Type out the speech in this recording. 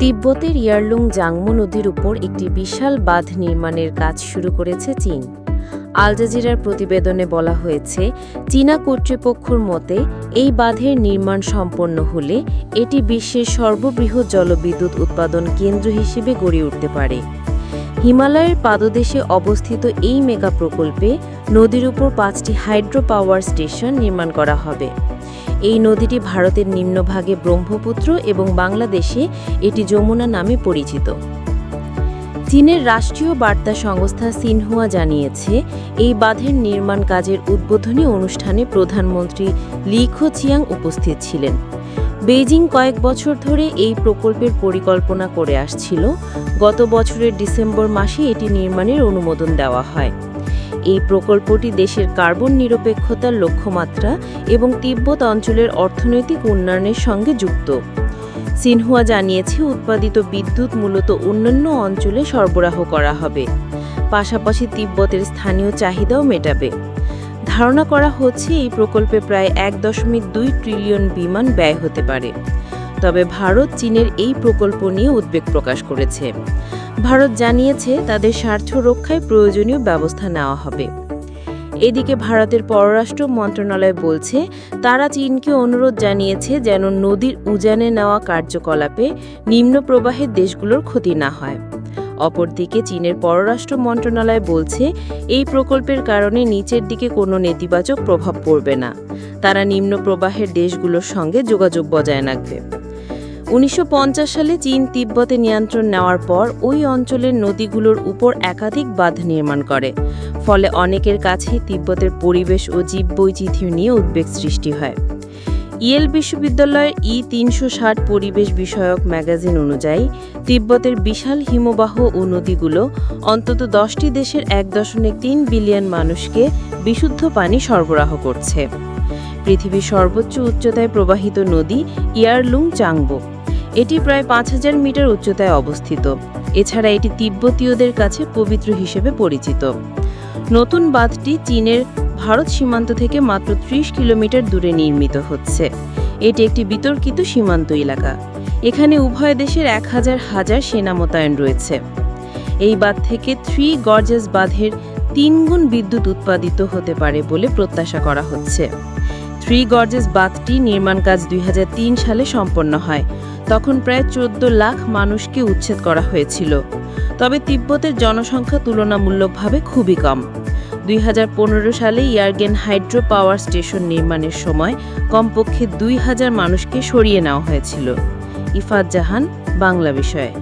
তিব্বতের ইয়ারলুং জাংমু নদীর উপর একটি বিশাল বাঁধ নির্মাণের কাজ শুরু করেছে চীন। আল জাজিরার প্রতিবেদনে বলা হয়েছে, চীনা কর্তৃপক্ষর মতে, এই বাঁধের নির্মাণ সম্পন্ন হলে এটি বিশ্বের সর্ববৃহৎ জলবিদ্যুৎ উৎপাদন কেন্দ্র হিসেবে গড়ে উঠতে পারে। হিমালয়ের পাদদেশে অবস্থিত এই মেগা প্রকল্পে নদীর উপর পাঁচটি হাইড্রো পাওয়ার স্টেশন নির্মাণ করা হবে। এই নদীটি ভারতের নিম্নভাগে ব্রহ্মপুত্র এবং বাংলাদেশে এটি যমুনা নামে পরিচিত। চীনের রাষ্ট্রীয় বার্তা সংস্থা সিনহুয়া জানিয়েছে, এই বাঁধের নির্মাণ কাজের উদ্বোধনী অনুষ্ঠানে প্রধানমন্ত্রী লি খোচিয়াং উপস্থিত ছিলেন। বেইজিং কয়েক বছর ধরে এই প্রকল্পের পরিকল্পনা করে আসছিল। গত বছরের ডিসেম্বর মাসে এটি নির্মাণের অনুমোদন দেওয়া হয়। এই প্রকল্পটি দেশের কার্বন নিরপেক্ষতার লক্ষ্যমাত্রা এবং তিব্বত অঞ্চলের অর্থনৈতিক উন্নয়নের সঙ্গে যুক্ত। সিনহুয়া জানিয়েছে, উৎপাদিত বিদ্যুৎ মূলত অন্যান্য অঞ্চলে সরবরাহ করা হবে। পাশাপাশি তিব্বতের স্থানীয় চাহিদাও মেটাবে। ধারণা করা হচ্ছে, এই প্রকল্পে প্রায় এক দশমিক দুই ট্রিলিয়ন বিমান ব্যয় হতে পারে। তবে ভারত চীনের এই প্রকল্প নিয়ে উদ্বেগ প্রকাশ করেছে। ভারত জানিয়েছে তাদের স্বার্থ রক্ষায় প্রয়োজনীয় ব্যবস্থা নেওয়া হবে। এদিকে ভারতের পররাষ্ট্র মন্ত্রণালয় বলছে, তারা চীনকে অনুরোধ জানিয়েছে যেন নদীর উজানে নেওয়া কার্যকলাপে নিম্ন প্রবাহের দেশগুলোর ক্ষতি না হয়। অপরদিকে চীনের পররাষ্ট্র মন্ত্রণালয় বলছে, এই প্রকল্পের কারণে নিচের দিকে কোনো নেতিবাচক প্রভাব পড়বে না। তারা নিম্ন প্রবাহের দেশগুলোর সঙ্গে যোগাযোগ বজায় রাখবে। উনিশশো পঞ্চাশ সালে চীন তিব্বতে নিয়ন্ত্রণ নেওয়ার পর ওই অঞ্চলের নদীগুলোর উপর একাধিক বাঁধ নির্মাণ করে। ফলে অনেকের কাছেই তিব্বতের পরিবেশ ও জীববৈচিত্র্য নিয়ে উদ্বেগ সৃষ্টি হয়। ইয়েল বিশ্ববিদ্যালয়ের ই তিনশো ষাট পরিবেশ বিষয়ক ম্যাগাজিন অনুযায়ী, তিব্বতের বিশাল হিমবাহ ও নদীগুলো অন্তত দশটি দেশের এক দশমিক তিন বিলিয়ন মানুষকে বিশুদ্ধ পানি সরবরাহ করছে। পৃথিবীর সর্বোচ্চ উচ্চতায় প্রবাহিত নদী ইয়ারলুং চাংবো এটি প্রায় পাঁচ হাজার মিটার উচ্চতায় অবস্থিত। এছাড়া এটি তিব্বতীয়দের কাছে পবিত্র হিসেবে পরিচিত। নতুন বাঁধটি চীনের ভারত সীমান্ত থেকে মাত্র ত্রিশ কিলোমিটার দূরে নির্মিত হচ্ছে। এটি একটি বিতর্কিত সীমান্ত এলাকা। এখানে উভয় দেশের এক হাজার হাজার সেনা মোতায়েন রয়েছে। এই বাঁধ থেকে থ্রি গর্জেস বাঁধের তিনগুণ বিদ্যুৎ উৎপাদিত হতে পারে বলে প্রত্যাশা করা হচ্ছে। থ্রি গর্জেস বাঁধটি নির্মাণ কাজ দুই হাজার তিন সালে সম্পন্ন হয়। তখন প্রায় চোদ্দ লাখ মানুষকে উচ্ছেদ করা হয়েছিল। তবে তিব্বতের জনসংখ্যা তুলনামূলকভাবে খুবই কম। দুই হাজার পনেরো সালে ইয়ারগেন হাইড্রো পাওয়ার স্টেশন নির্মাণের সময় কমপক্ষে দুই হাজার মানুষকে সরিয়ে নেওয়া হয়েছিল। ইফাত জাহান, বাংলা বিষয়ে।